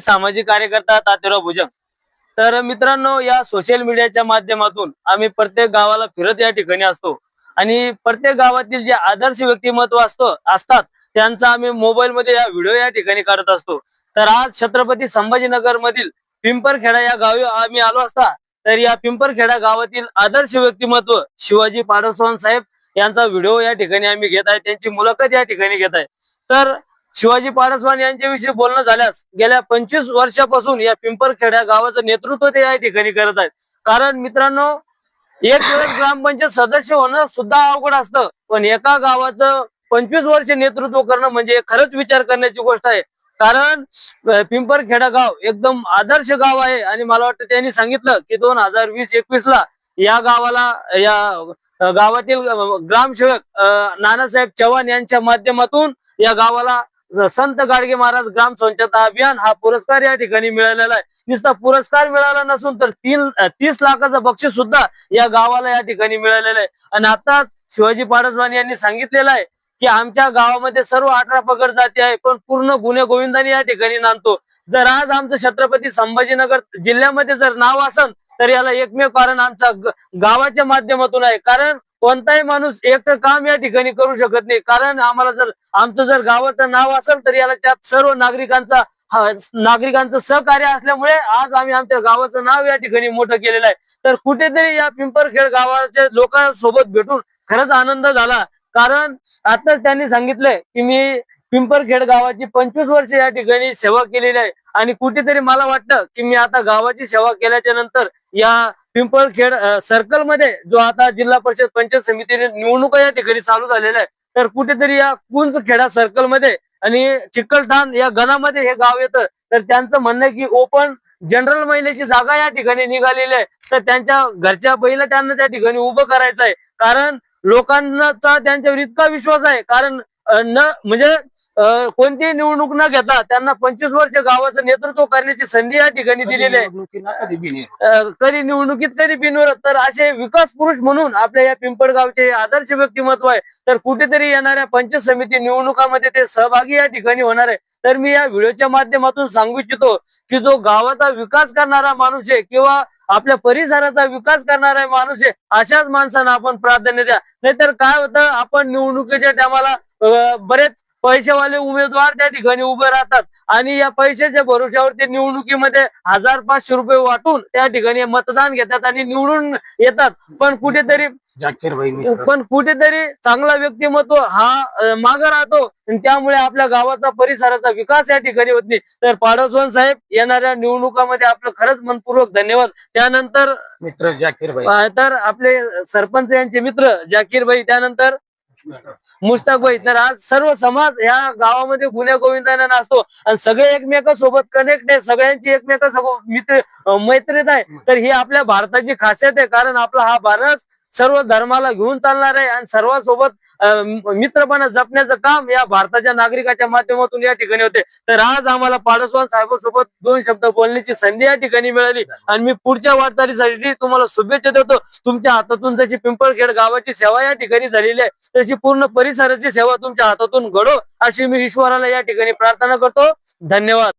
सामाजिक कार्यकर्ता तात्याराव भुजंग. तर मित्रांनो या सोशल मीडियाच्या माध्यमातून आम्ही प्रत्येक गावाला फिरत या ठिकाणी असतो. आणि प्रत्येक गावातील जे आदर्श व्यक्तिमत्व असतो असतात त्यांचा आम्ही मोबाईल मध्ये या व्हिडिओ या ठिकाणी काढत असतो. तर आज छत्रपती संभाजीनगर मधील पिंपरखेडा या गावी आम्ही आलो असता तर या पिंपरखेडा गावातील आदर्श व्यक्तिमत्व शिवाजी पाडसवान साहेब यांचा व्हिडिओ या ठिकाणी आम्ही घेत आहे. त्यांची मुलाखत या ठिकाणी घेत आहे. तर शिवाजी पाडसवान यांच्याविषयी बोलणं झाल्यास गेल्या पंचवीस वर्षापासून या पिंपरखेड्या गावाचं नेतृत्व ते या ठिकाणी करत आहेत. कारण मित्रांनो एक वेळेस ग्रामपंचायत सदस्य होणं सुद्धा अवघड असतं. पण एका गावाचं पंचवीस वर्ष नेतृत्व करणं म्हणजे खरंच विचार करण्याची गोष्ट आहे. कारण पिंपरखेडा गाव एकदम आदर्श गाव आहे आणि मला वाटतं त्यांनी सांगितलं की दोन हजार वीस एकवीस ला या गावाला या गावातील ग्रामसेवक नानासाहेब चव्हाण यांच्या माध्यमातून या गावाला संत गाडगे महाराज ग्राम स्वच्छता अभियान हा पुरस्कार या ठिकाणी मिळालेला आहे. नुसता पुरस्कार मिळाला नसून तर तीन तीस लाखाचं बक्षीस सुद्धा या गावाला या ठिकाणी मिळालेलं आहे. आणि आता शिवाजी पाडसवानी यांनी सांगितलेलं आहे की आमच्या गावामध्ये सर्व अठरा पगड जाती आहे पण पूर्ण गुन्हे गोविंदाने या ठिकाणी नांदतो. जर आज आमचं छत्रपती संभाजीनगर जिल्ह्यामध्ये जर नाव असन तर याला एकमेव कारण आमचा गावाच्या माध्यमातून आहे. कारण कोणताही माणूस एकटं काम या ठिकाणी करू शकत नाही. कारण आम्हाला जर आमचं जर गावाचं नाव असेल तर याला त्यात सर्व नागरिकांचा नागरिकांचं सहकार्य असल्यामुळे आज आम्ही आमच्या गावाचं नाव या ठिकाणी मोठं केलेलं आहे. तर कुठेतरी या पिंपरखेड गावाच्या लोकांसोबत भेटून खरंच आनंद झाला. कारण आताच त्यांनी सांगितलंय की मी पिंपरखेड गावाची पंचवीस वर्ष या ठिकाणी सेवा केलेली आहे. आणि कुठेतरी मला वाटतं की मी आता गावाची सेवा केल्याच्यानंतर या पिंपळखेड सर्कलमध्ये जो आता जिल्हा परिषद पंचायत समितीने निवडणुका या ठिकाणी चालू झालेल्या आहे तर कुठेतरी या कुंज खेडा सर्कलमध्ये आणि चिकलठाण या गणामध्ये हे गाव येतं. तर त्यांचं म्हणणं की ओपन जनरल महिलेची जागा या ठिकाणी निघालेली आहे. तर त्यांच्या घरच्या बैला त्यांना त्या ठिकाणी उभं करायचं आहे. कारण लोकांचा त्यांच्यावर इतका विश्वास आहे. कारण न म्हणजे कोणतीही निवडणूक न घेता त्यांना पंचवीस वर्ष गावाचं नेतृत्व करण्याची संधी या ठिकाणी दिलेली आहे. कधी निवडणुकीत कधी बिनविरोध. तर असे विकास पुरुष म्हणून आपल्या या पिंपळगावचे आदर्श व्यक्तिमत्व आहे. तर कुठेतरी येणाऱ्या पंचायत समिती निवडणुकामध्ये ते सहभागी या ठिकाणी होणार आहे. तर मी या व्हिडिओच्या माध्यमातून सांगू इच्छितो की जो गावाचा विकास करणारा माणूस आहे किंवा आपल्या परिसराचा विकास करणारा माणूस आहे अशाच माणसांना आपण प्राधान्य द्या. नाहीतर काय होतं आपण निवडणुकीच्या टायमाला बरेच पैसेवाले उमेदवार त्या ठिकाणी उभे राहतात. आणि या पैशाच्या भरोश्यावर ते निवडणुकीमध्ये हजार पाचशे रुपये वाटून त्या ठिकाणी मतदान घेतात आणि निवडून येतात. पण कुठेतरी पण कुठेतरी चांगला व्यक्तिमत्व हा माग राहतो. त्यामुळे आपल्या गावाचा परिसराचा विकास या ठिकाणी होत नाही. तर पाडसवन साहेब येणाऱ्या निवडणुकामध्ये आपलं खरंच मनपूर्वक धन्यवाद. त्यानंतर मित्र जाकीर भाई. तर आपले सरपंच यांचे मित्र जाकीर भाई त्यानंतर मुश्ताक भाई तर आज सर्व समाज ह्या गावामध्ये गुन्हे गोविंदाने असतो आणि सगळे एकमेकांसोबत कनेक्ट आहे. सगळ्यांची एकमेकांसोबत मित्र मैत्रीत आहे. तर ही आपल्या भारताची खासियत आहे. कारण आपला हा भारत सर्व धर्माला घेऊन चालणार आहे आणि सर्वांसोबत मित्रपणा जपण्याचं काम या भारताच्या नागरिकाच्या माध्यमातून या ठिकाणी होते. तर आज आम्हाला पाडसवान साहेबांसोबत दोन शब्द बोलण्याची संधी या ठिकाणी मिळाली. आणि मी पुढच्या वाटचालीसाठी तुम्हाला शुभेच्छा देतो. तुमच्या हातातून जशी पिंपळखेड गावाची सेवा या ठिकाणी झालेली आहे तशी पूर्ण परिसराची सेवा तुमच्या हातातून घडो अशी मी ईश्वराला या ठिकाणी प्रार्थना करतो. धन्यवाद.